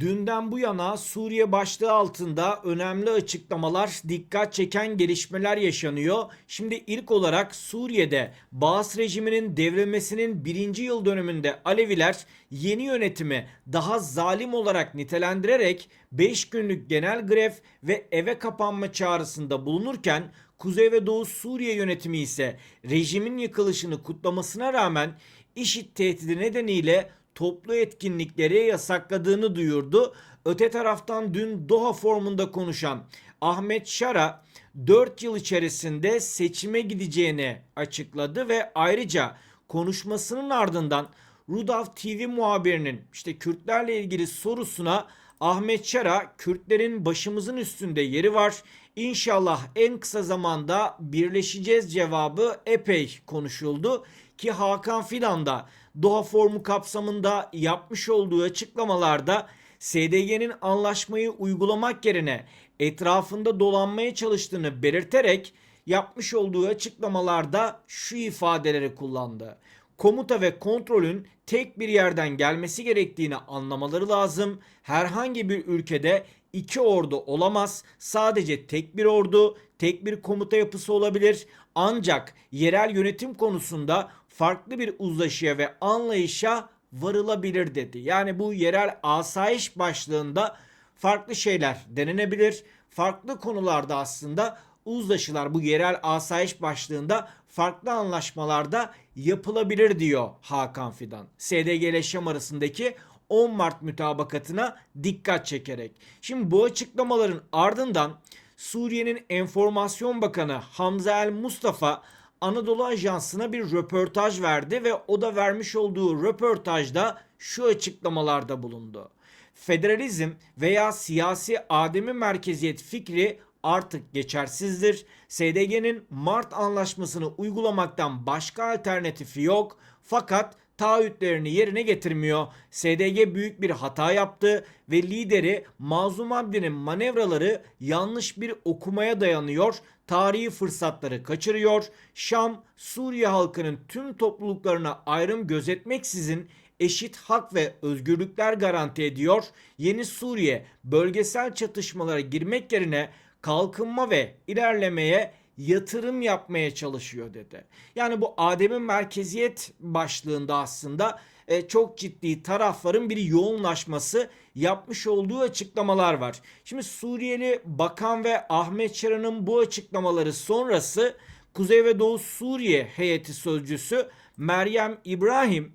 Dünden bu yana Suriye başlığı altında önemli açıklamalar, dikkat çeken gelişmeler yaşanıyor. Şimdi ilk olarak Suriye'de Baas rejiminin devrilmesinin birinci yıl dönümünde Aleviler yeni yönetimi daha zalim olarak nitelendirerek 5 günlük genel grev ve eve kapanma çağrısında bulunurken Kuzey ve Doğu Suriye yönetimi ise rejimin yıkılışını kutlamasına rağmen IŞİD tehdidi nedeniyle toplu etkinlikleri yasakladığını duyurdu. Öte taraftan dün Doha formunda konuşan Ahmet Şara 4 yıl içerisinde seçime gideceğini açıkladı ve ayrıca konuşmasının ardından Rudav TV muhabirinin işte Kürtlerle ilgili sorusuna Ahmet Şara Kürtlerin başımızın üstünde yeri var. İnşallah en kısa zamanda birleşeceğiz cevabı epey konuşuldu ki Hakan Fidan da Doha Formu kapsamında yapmış olduğu açıklamalarda SDG'nin anlaşmayı uygulamak yerine etrafında dolanmaya çalıştığını belirterek yapmış olduğu açıklamalarda şu ifadeleri kullandı. Komuta ve kontrolün tek bir yerden gelmesi gerektiğini anlamaları lazım. Herhangi bir ülkede iki ordu olamaz. Sadece tek bir ordu, tek bir komuta yapısı olabilir. Ancak yerel yönetim konusunda farklı bir uzlaşıya ve anlayışa varılabilir dedi. Yani bu yerel asayiş başlığında farklı şeyler denenebilir. Farklı konularda aslında uzlaşılar bu yerel asayiş başlığında farklı anlaşmalarda yapılabilir diyor Hakan Fidan. SDG ile Şam arasındaki 10 Mart mütabakatına dikkat çekerek. Şimdi bu açıklamaların ardından Suriye'nin Enformasyon Bakanı Hamza El Mustafa Anadolu Ajansı'na bir röportaj verdi ve o da vermiş olduğu röportajda şu açıklamalarda bulundu. Federalizm veya siyasi ademi merkeziyet fikri artık geçersizdir. SDG'nin Mart anlaşmasını uygulamaktan başka alternatifi yok. Fakat taahhütlerini yerine getirmiyor. SDG büyük bir hata yaptı ve lideri Mazlum Abdi'nin manevraları yanlış bir okumaya dayanıyor. Tarihi fırsatları kaçırıyor. Şam, Suriye halkının tüm topluluklarına ayrım gözetmeksizin eşit hak ve özgürlükler garanti ediyor. Yeni Suriye bölgesel çatışmalara girmek yerine kalkınma ve ilerlemeye yatırım yapmaya çalışıyor dedi. Yani bu Adem'in merkeziyet başlığında aslında e, çok ciddi tarafların bir yoğunlaşması yapmış olduğu açıklamalar var. Şimdi Suriyeli Bakan ve Ahmet Şaran'ın bu açıklamaları sonrası Kuzey ve Doğu Suriye heyeti sözcüsü Meryem İbrahim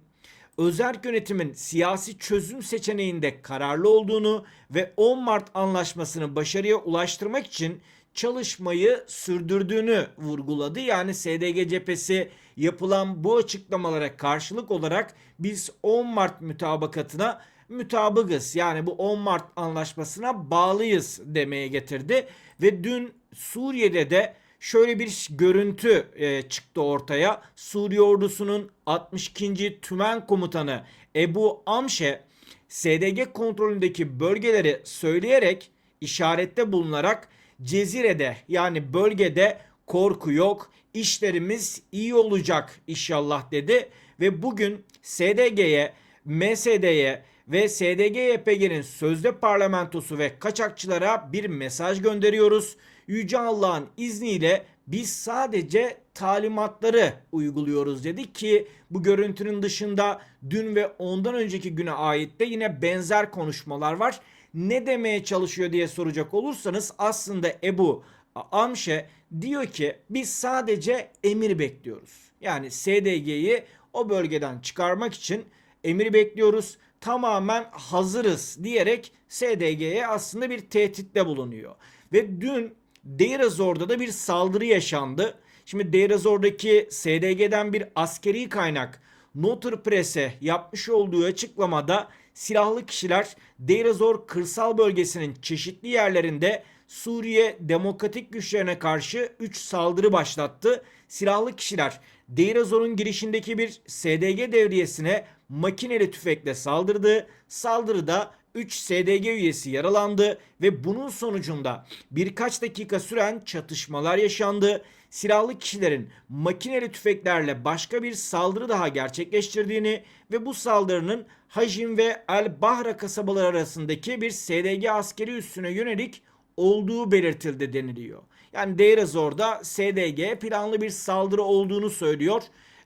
özerk yönetimin siyasi çözüm seçeneğinde kararlı olduğunu ve 10 Mart anlaşmasını başarıya ulaştırmak için çalışmayı sürdürdüğünü vurguladı. Yani SDG cephesi yapılan bu açıklamalara karşılık olarak biz 10 Mart mütabakatına mütabıkız. Yani bu 10 Mart anlaşmasına bağlıyız demeye getirdi. Ve dün Suriye'de de şöyle bir görüntü e, çıktı ortaya. Suriye ordusunun 62. Tümen Komutanı Ebu Amşe SDG kontrolündeki bölgeleri söyleyerek işarette bulunarak Cezire'de yani bölgede korku yok. İşlerimiz iyi olacak inşallah dedi ve bugün SDG'ye, MSD'ye ve SDG-YPG'nin sözde parlamentosu ve kaçakçılara bir mesaj gönderiyoruz. Yüce Allah'ın izniyle biz sadece talimatları uyguluyoruz dedi ki bu görüntünün dışında dün ve ondan önceki güne ait de yine benzer konuşmalar var. Ne demeye çalışıyor diye soracak olursanız aslında Ebu Amşe diyor ki biz sadece emir bekliyoruz. Yani SDG'yi o bölgeden çıkarmak için emir bekliyoruz. Tamamen hazırız diyerek SDG'ye aslında bir tehditte bulunuyor. Ve dün Deir ez-Zor'da da bir saldırı yaşandı. Şimdi Deir ez-Zor'daki SDG'den bir askeri kaynak Notur Press'e yapmış olduğu açıklamada silahlı kişiler Deir ez-Zor kırsal bölgesinin çeşitli yerlerinde Suriye demokratik güçlerine karşı 3 saldırı başlattı. Silahlı kişiler Deir ez-Zor'un girişindeki bir SDG devriyesine makineli tüfekle saldırdı. Saldırıda 3 SDG üyesi yaralandı ve bunun sonucunda birkaç dakika süren çatışmalar yaşandı. Silahlı kişilerin makineli tüfeklerle başka bir saldırı daha gerçekleştirdiğini ve bu saldırının Hajim ve El Bahra kasabaları arasındaki bir SDG askeri üssüne yönelik olduğu belirtildi deniliyor. Yani Deir ez-Zor'da SDG planlı bir saldırı olduğunu söylüyor.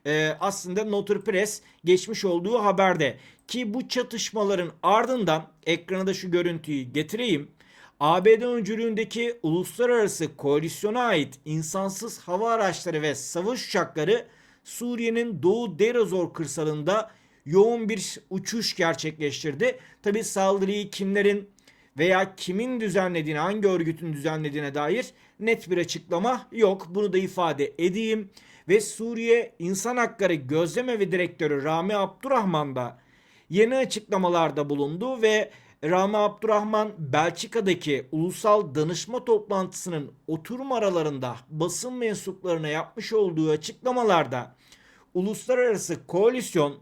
Ee, aslında Notre Press geçmiş olduğu haberde ki bu çatışmaların ardından ekrana da şu görüntüyü getireyim. ABD öncülüğündeki uluslararası koalisyona ait insansız hava araçları ve savaş uçakları Suriye'nin Doğu Deir ez-Zor kırsalında yoğun bir uçuş gerçekleştirdi. Tabi saldırıyı kimlerin veya kimin düzenlediğine, hangi örgütün düzenlediğine dair net bir açıklama yok. Bunu da ifade edeyim. Ve Suriye İnsan Hakları Gözlemevi Direktörü Rami Abdurrahman da yeni açıklamalarda bulundu ve Rami Abdurrahman Belçika'daki ulusal danışma toplantısının oturum aralarında basın mensuplarına yapmış olduğu açıklamalarda uluslararası koalisyon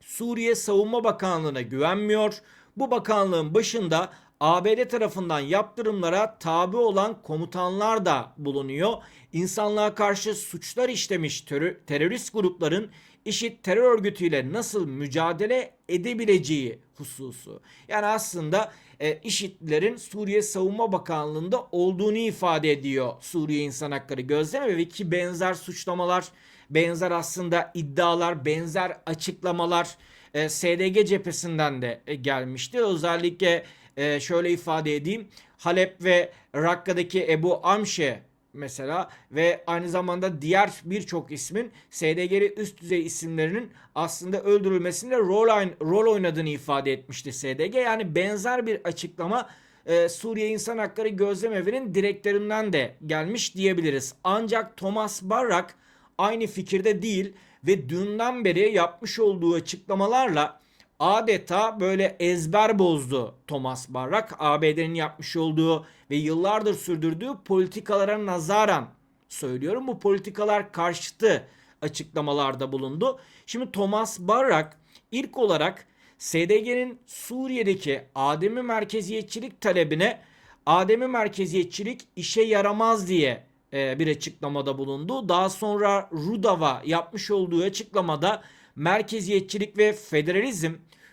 Suriye Savunma Bakanlığı'na güvenmiyor. Bu bakanlığın başında ABD tarafından yaptırımlara tabi olan komutanlar da bulunuyor. İnsanlığa karşı suçlar işlemiş terörist grupların IŞİD terör örgütüyle nasıl mücadele edebileceği hususu. Yani aslında e, IŞİD'lerin Suriye Savunma Bakanlığı'nda olduğunu ifade ediyor Suriye İnsan Hakları Gözleme ve ki benzer suçlamalar, benzer aslında iddialar, benzer açıklamalar e, SDG cephesinden de e, gelmişti. Özellikle e, şöyle ifade edeyim. Halep ve Rakka'daki Ebu Amşe mesela ve aynı zamanda diğer birçok ismin SDG'li üst düzey isimlerinin aslında öldürülmesinde rol, rol oynadığını ifade etmişti SDG. Yani benzer bir açıklama e, Suriye İnsan Hakları Gözlemevi'nin direktöründen de gelmiş diyebiliriz. Ancak Thomas Barrak aynı fikirde değil ve dünden beri yapmış olduğu açıklamalarla adeta böyle ezber bozdu Thomas Barrak. ABD'nin yapmış olduğu ve yıllardır sürdürdüğü politikalara nazaran söylüyorum. Bu politikalar karşıtı açıklamalarda bulundu. Şimdi Thomas Barrak ilk olarak SDG'nin Suriye'deki ademi merkeziyetçilik talebine ademi merkeziyetçilik işe yaramaz diye e, bir açıklamada bulundu. Daha sonra Rudava yapmış olduğu açıklamada merkeziyetçilik ve federalizm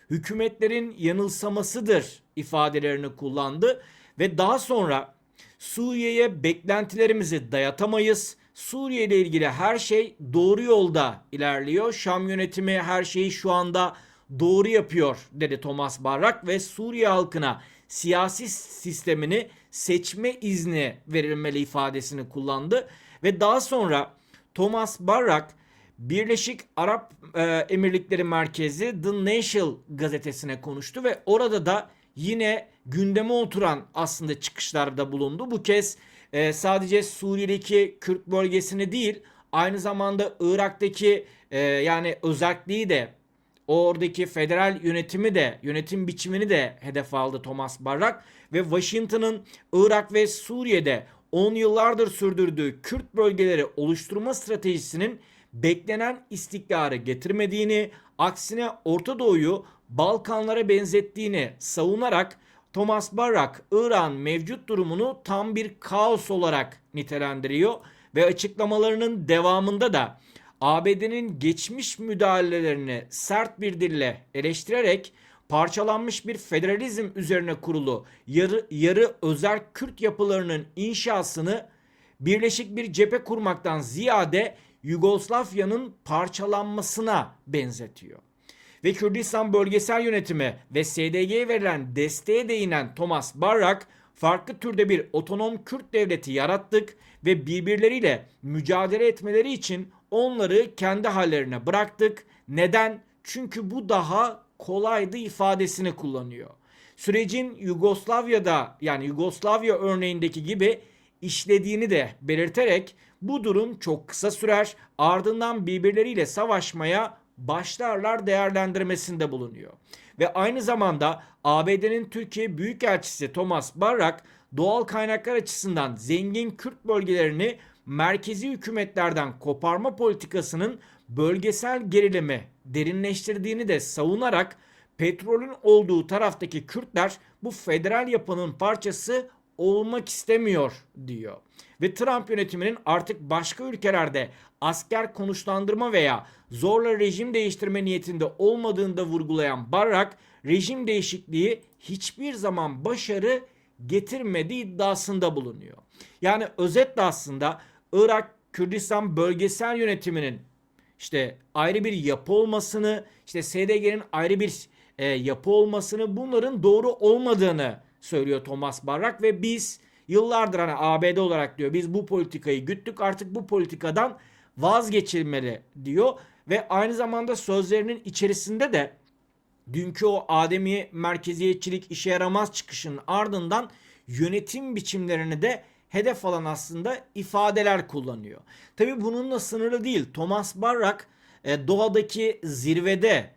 hükümetlerin yanılsamasıdır ifadelerini kullandı ve daha sonra Suriye'ye beklentilerimizi dayatamayız. Suriye ile ilgili her şey doğru yolda ilerliyor. Şam yönetimi her şeyi şu anda doğru yapıyor dedi Thomas Barrak ve Suriye halkına siyasi sistemini seçme izni verilmeli ifadesini kullandı ve daha sonra Thomas Barrak Birleşik Arap e, Emirlikleri Merkezi The Nation gazetesine konuştu ve orada da yine gündeme oturan aslında çıkışlarda bulundu. Bu kez e, sadece Suriye'deki Kürt bölgesini değil aynı zamanda Irak'taki e, yani özelliği de oradaki federal yönetimi de yönetim biçimini de hedef aldı Thomas Barrak ve Washington'ın Irak ve Suriye'de 10 yıllardır sürdürdüğü Kürt bölgeleri oluşturma stratejisinin beklenen istikrarı getirmediğini, aksine Orta Doğu'yu Balkanlara benzettiğini savunarak Thomas Barrak İran mevcut durumunu tam bir kaos olarak nitelendiriyor ve açıklamalarının devamında da ABD'nin geçmiş müdahalelerini sert bir dille eleştirerek parçalanmış bir federalizm üzerine kurulu yarı, yarı özel Kürt yapılarının inşasını birleşik bir cephe kurmaktan ziyade Yugoslavya'nın parçalanmasına benzetiyor. Ve Kürdistan bölgesel yönetimi ve SDG'ye verilen desteğe değinen Thomas Barrak farklı türde bir otonom Kürt devleti yarattık ve birbirleriyle mücadele etmeleri için onları kendi hallerine bıraktık. Neden? Çünkü bu daha kolaydı ifadesini kullanıyor. Sürecin Yugoslavya'da yani Yugoslavya örneğindeki gibi işlediğini de belirterek bu durum çok kısa sürer ardından birbirleriyle savaşmaya başlarlar değerlendirmesinde bulunuyor. Ve aynı zamanda ABD'nin Türkiye Büyükelçisi Thomas Barrak doğal kaynaklar açısından zengin Kürt bölgelerini merkezi hükümetlerden koparma politikasının bölgesel gerilimi derinleştirdiğini de savunarak petrolün olduğu taraftaki Kürtler bu federal yapının parçası olmak istemiyor diyor. Ve Trump yönetiminin artık başka ülkelerde asker konuşlandırma veya zorla rejim değiştirme niyetinde olmadığını da vurgulayan Barrak, rejim değişikliği hiçbir zaman başarı getirmediği iddiasında bulunuyor. Yani özetle aslında Irak Kürdistan bölgesel yönetiminin işte ayrı bir yapı olmasını, işte SDG'nin ayrı bir e, yapı olmasını bunların doğru olmadığını söylüyor Thomas Barrak ve biz yıllardır hani ABD olarak diyor biz bu politikayı güttük artık bu politikadan vazgeçilmeli diyor ve aynı zamanda sözlerinin içerisinde de dünkü o ademi merkeziyetçilik işe yaramaz çıkışının ardından yönetim biçimlerini de hedef alan aslında ifadeler kullanıyor. Tabi bununla sınırlı değil. Thomas Barrak e, doğadaki zirvede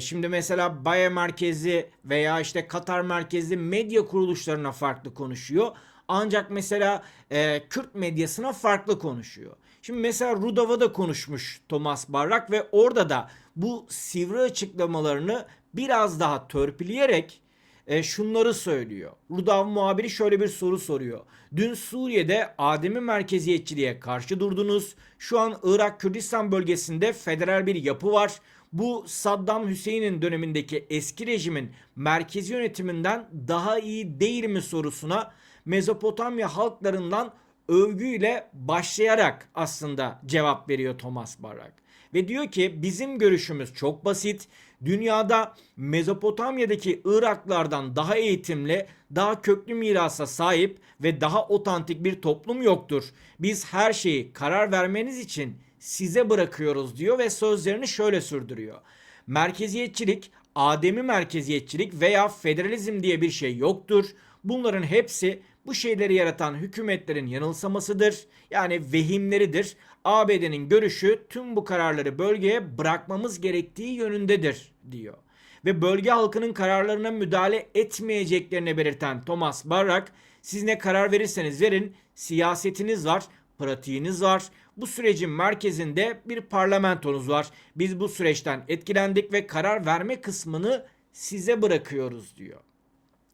şimdi mesela Bayer merkezi veya işte Katar merkezli medya kuruluşlarına farklı konuşuyor. Ancak mesela e, Kürt medyasına farklı konuşuyor. Şimdi mesela Rudav'a da konuşmuş Thomas Barrak ve orada da bu sivri açıklamalarını biraz daha törpüleyerek e, şunları söylüyor. Rudav muhabiri şöyle bir soru soruyor. Dün Suriye'de ademi merkeziyetçiliğe karşı durdunuz. Şu an Irak Kürdistan bölgesinde federal bir yapı var. Bu Saddam Hüseyin'in dönemindeki eski rejimin merkezi yönetiminden daha iyi değil mi sorusuna Mezopotamya halklarından övgüyle başlayarak aslında cevap veriyor Thomas Barak. Ve diyor ki bizim görüşümüz çok basit. Dünyada Mezopotamya'daki Iraklardan daha eğitimli, daha köklü mirasa sahip ve daha otantik bir toplum yoktur. Biz her şeyi karar vermeniz için size bırakıyoruz diyor ve sözlerini şöyle sürdürüyor. Merkeziyetçilik, ademi merkeziyetçilik veya federalizm diye bir şey yoktur. Bunların hepsi bu şeyleri yaratan hükümetlerin yanılsamasıdır. Yani vehimleridir. ABD'nin görüşü tüm bu kararları bölgeye bırakmamız gerektiği yönündedir diyor. Ve bölge halkının kararlarına müdahale etmeyeceklerini belirten Thomas Barrak, siz ne karar verirseniz verin siyasetiniz var, pratiğiniz var. Bu sürecin merkezinde bir parlamentonuz var. Biz bu süreçten etkilendik ve karar verme kısmını size bırakıyoruz diyor.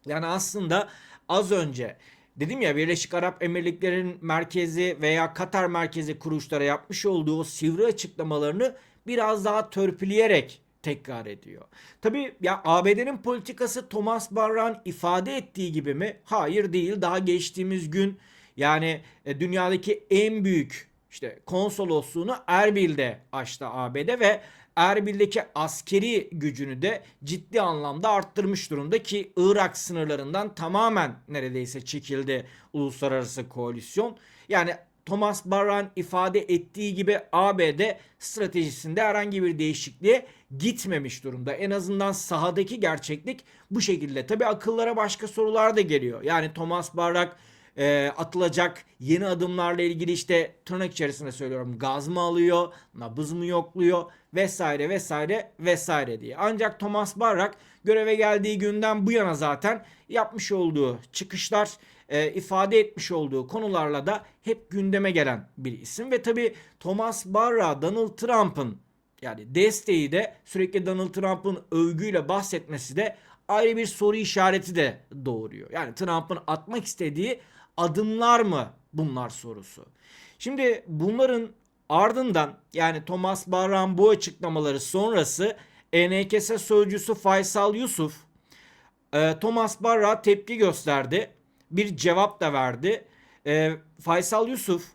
Yani aslında az önce dedim ya Birleşik Arap Emirlikleri'nin merkezi veya Katar merkezi kuruluşlara yapmış olduğu o sivri açıklamalarını biraz daha törpüleyerek tekrar ediyor. Tabi ya ABD'nin politikası Thomas Barran ifade ettiği gibi mi? Hayır değil. Daha geçtiğimiz gün yani e, dünyadaki en büyük işte konsolosluğunu Erbil'de açtı ABD ve Erbil'deki askeri gücünü de ciddi anlamda arttırmış durumda ki Irak sınırlarından tamamen neredeyse çekildi uluslararası koalisyon. Yani Thomas Barran ifade ettiği gibi ABD stratejisinde herhangi bir değişikliğe gitmemiş durumda. En azından sahadaki gerçeklik bu şekilde. Tabi akıllara başka sorular da geliyor. Yani Thomas Barrak e, atılacak yeni adımlarla ilgili işte tırnak içerisinde söylüyorum gaz mı alıyor, nabız mı yokluyor vesaire vesaire vesaire diye. Ancak Thomas Barrak göreve geldiği günden bu yana zaten yapmış olduğu çıkışlar e, ifade etmiş olduğu konularla da hep gündeme gelen bir isim ve tabi Thomas Barra Donald Trump'ın yani desteği de sürekli Donald Trump'ın övgüyle bahsetmesi de ayrı bir soru işareti de doğuruyor. Yani Trump'ın atmak istediği adımlar mı bunlar sorusu. Şimdi bunların ardından yani Thomas Barran bu açıklamaları sonrası ENKS sözcüsü Faysal Yusuf e, Thomas Barra tepki gösterdi. Bir cevap da verdi. E, Faysal Yusuf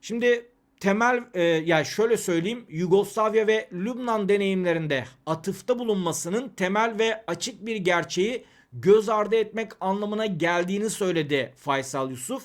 şimdi temel e, yani şöyle söyleyeyim Yugoslavya ve Lübnan deneyimlerinde atıfta bulunmasının temel ve açık bir gerçeği göz ardı etmek anlamına geldiğini söyledi Faysal Yusuf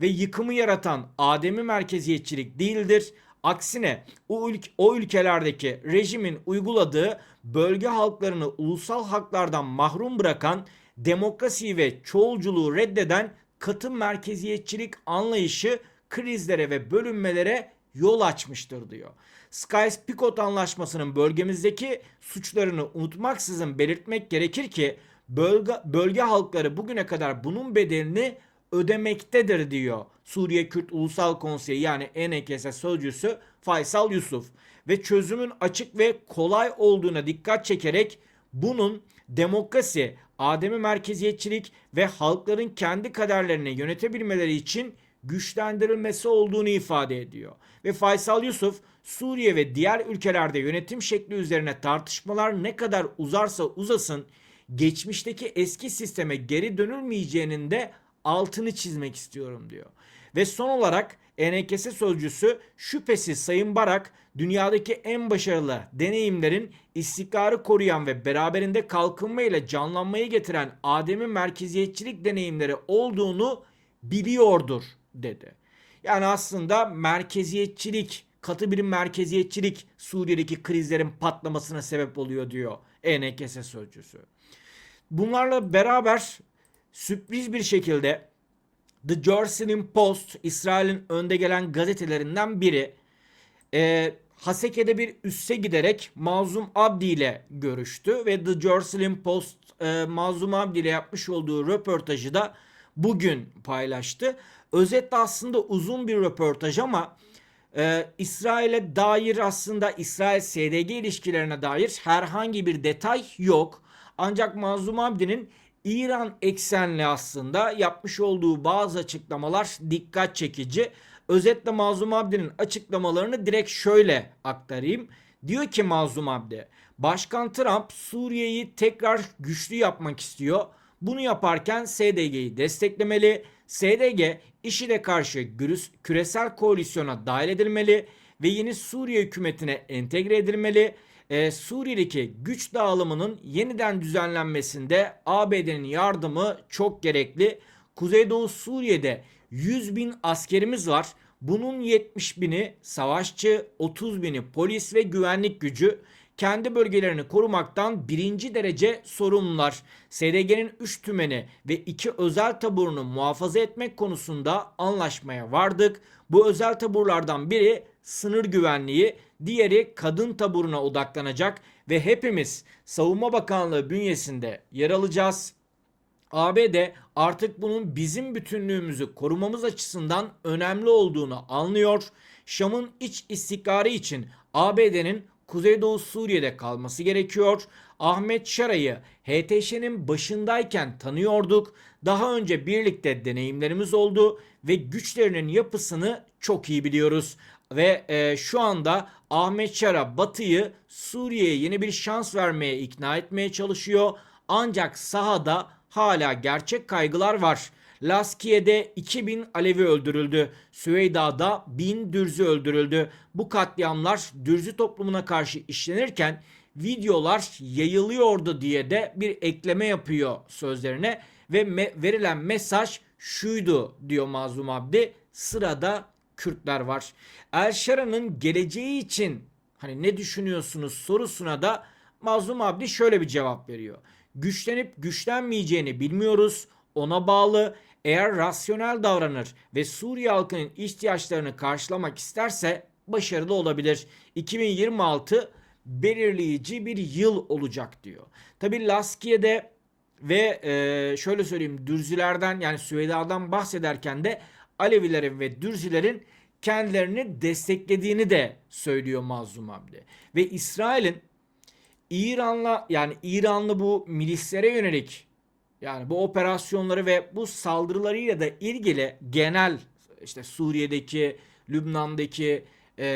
ve yıkımı yaratan ademi merkeziyetçilik değildir. Aksine o, ülke, o ülkelerdeki rejimin uyguladığı bölge halklarını ulusal haklardan mahrum bırakan demokrasi ve çoğulculuğu reddeden katı merkeziyetçilik anlayışı krizlere ve bölünmelere yol açmıştır diyor. Sykes-Picot anlaşmasının bölgemizdeki suçlarını unutmaksızın belirtmek gerekir ki bölge, bölge halkları bugüne kadar bunun bedelini ödemektedir diyor Suriye Kürt Ulusal Konseyi yani ENKS sözcüsü Faysal Yusuf ve çözümün açık ve kolay olduğuna dikkat çekerek bunun demokrasi, ademi merkeziyetçilik ve halkların kendi kaderlerini yönetebilmeleri için güçlendirilmesi olduğunu ifade ediyor. Ve Faysal Yusuf Suriye ve diğer ülkelerde yönetim şekli üzerine tartışmalar ne kadar uzarsa uzasın geçmişteki eski sisteme geri dönülmeyeceğinin de altını çizmek istiyorum diyor. Ve son olarak ENKS sözcüsü şüphesiz Sayın Barak dünyadaki en başarılı deneyimlerin istikrarı koruyan ve beraberinde kalkınma ile canlanmayı getiren ademi merkeziyetçilik deneyimleri olduğunu biliyordur dedi. Yani aslında merkeziyetçilik, katı bir merkeziyetçilik Suriye'deki krizlerin patlamasına sebep oluyor diyor ENKS sözcüsü. Bunlarla beraber sürpriz bir şekilde The Jerusalem Post, İsrail'in önde gelen gazetelerinden biri, e, Haseke'de bir üsse giderek Mazlum Abdi ile görüştü ve The Jerusalem Post e, Mazlum Abdi ile yapmış olduğu röportajı da bugün paylaştı. Özetle aslında uzun bir röportaj ama e, İsrail'e dair aslında İsrail-SDG ilişkilerine dair herhangi bir detay yok. Ancak Mazlum Abdi'nin İran eksenli aslında yapmış olduğu bazı açıklamalar dikkat çekici. Özetle Mazlum Abdi'nin açıklamalarını direkt şöyle aktarayım. Diyor ki Mazlum Abdi, Başkan Trump Suriye'yi tekrar güçlü yapmak istiyor. Bunu yaparken SDG'yi desteklemeli. SDG IŞİD'e karşı küresel koalisyona dahil edilmeli ve yeni Suriye hükümetine entegre edilmeli e, Suriye'deki güç dağılımının yeniden düzenlenmesinde ABD'nin yardımı çok gerekli. Kuzeydoğu Suriye'de 100 bin askerimiz var. Bunun 70 bini savaşçı, 30 bini polis ve güvenlik gücü kendi bölgelerini korumaktan birinci derece sorumlular. SDG'nin 3 tümeni ve 2 özel taburunu muhafaza etmek konusunda anlaşmaya vardık. Bu özel taburlardan biri sınır güvenliği, diğeri kadın taburuna odaklanacak ve hepimiz Savunma Bakanlığı bünyesinde yer alacağız. ABD artık bunun bizim bütünlüğümüzü korumamız açısından önemli olduğunu anlıyor. Şam'ın iç istikrarı için ABD'nin Kuzeydoğu Suriye'de kalması gerekiyor. Ahmet Şara'yı HTŞ'nin başındayken tanıyorduk. Daha önce birlikte deneyimlerimiz oldu ve güçlerinin yapısını çok iyi biliyoruz. Ve e, şu anda Ahmet Şara Batı'yı Suriye'ye yeni bir şans vermeye ikna etmeye çalışıyor. Ancak sahada hala gerçek kaygılar var. Laskiye'de 2000 Alevi öldürüldü. Süveyda'da 1000 Dürzü öldürüldü. Bu katliamlar Dürzü toplumuna karşı işlenirken videolar yayılıyordu diye de bir ekleme yapıyor sözlerine ve me- verilen mesaj şuydu diyor Mazlum Abdi. Sırada Kürtler var. El Şara'nın geleceği için hani ne düşünüyorsunuz sorusuna da Mazlum Abdi şöyle bir cevap veriyor. Güçlenip güçlenmeyeceğini bilmiyoruz. Ona bağlı eğer rasyonel davranır ve Suriye halkının ihtiyaçlarını karşılamak isterse başarılı olabilir. 2026 belirleyici bir yıl olacak diyor. Tabi Laskiye'de ve e, şöyle söyleyeyim Dürzülerden yani Süveyda'dan bahsederken de Alevilerin ve Dürzilerin kendilerini desteklediğini de söylüyor Mazlum Abdi. Ve İsrail'in İran'la yani İranlı bu milislere yönelik yani bu operasyonları ve bu saldırılarıyla da ilgili genel işte Suriye'deki, Lübnan'daki e,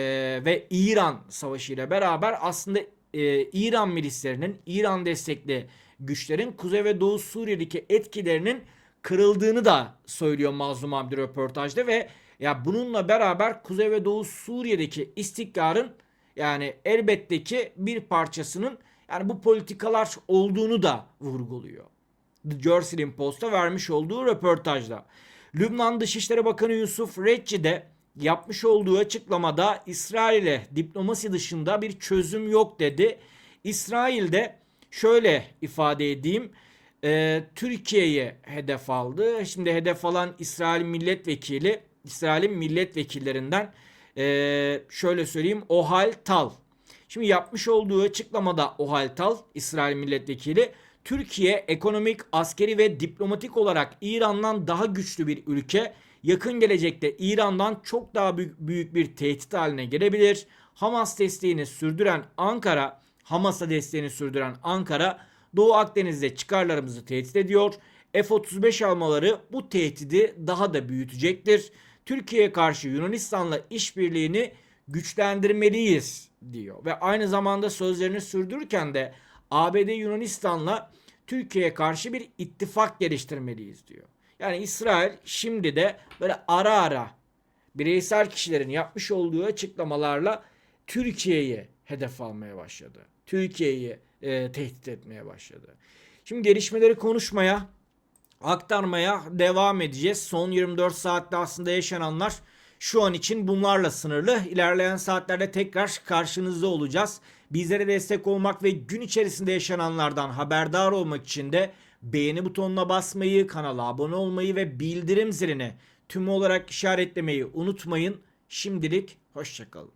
ve İran savaşı ile beraber aslında e, İran milislerinin, İran destekli güçlerin Kuzey ve Doğu Suriye'deki etkilerinin kırıldığını da söylüyor Mazlum Abdi röportajda ve ya bununla beraber Kuzey ve Doğu Suriye'deki istikrarın yani elbette ki bir parçasının yani bu politikalar olduğunu da vurguluyor. The Jerusalem Post'a vermiş olduğu röportajda. Lübnan Dışişleri Bakanı Yusuf Recci de yapmış olduğu açıklamada İsrail'e diplomasi dışında bir çözüm yok dedi. İsrail'de şöyle ifade edeyim e, Türkiye'yi hedef aldı. Şimdi hedef alan İsrail milletvekili, İsrail'in milletvekillerinden e, şöyle söyleyeyim Ohal Tal. Şimdi yapmış olduğu açıklamada Ohal Tal, İsrail milletvekili, Türkiye ekonomik, askeri ve diplomatik olarak İran'dan daha güçlü bir ülke. Yakın gelecekte İran'dan çok daha büyük, bir tehdit haline gelebilir. Hamas desteğini sürdüren Ankara Hamas'a desteğini sürdüren Ankara, Doğu Akdeniz'de çıkarlarımızı tehdit ediyor. F-35 almaları bu tehdidi daha da büyütecektir. Türkiye'ye karşı Yunanistan'la işbirliğini güçlendirmeliyiz diyor. Ve aynı zamanda sözlerini sürdürürken de ABD Yunanistan'la Türkiye'ye karşı bir ittifak geliştirmeliyiz diyor. Yani İsrail şimdi de böyle ara ara bireysel kişilerin yapmış olduğu açıklamalarla Türkiye'yi hedef almaya başladı. Türkiye'yi e, tehdit etmeye başladı. Şimdi gelişmeleri konuşmaya, aktarmaya devam edeceğiz. Son 24 saatte aslında yaşananlar şu an için bunlarla sınırlı. İlerleyen saatlerde tekrar karşınızda olacağız. Bizlere destek olmak ve gün içerisinde yaşananlardan haberdar olmak için de beğeni butonuna basmayı, kanala abone olmayı ve bildirim zilini tüm olarak işaretlemeyi unutmayın. Şimdilik hoşçakalın.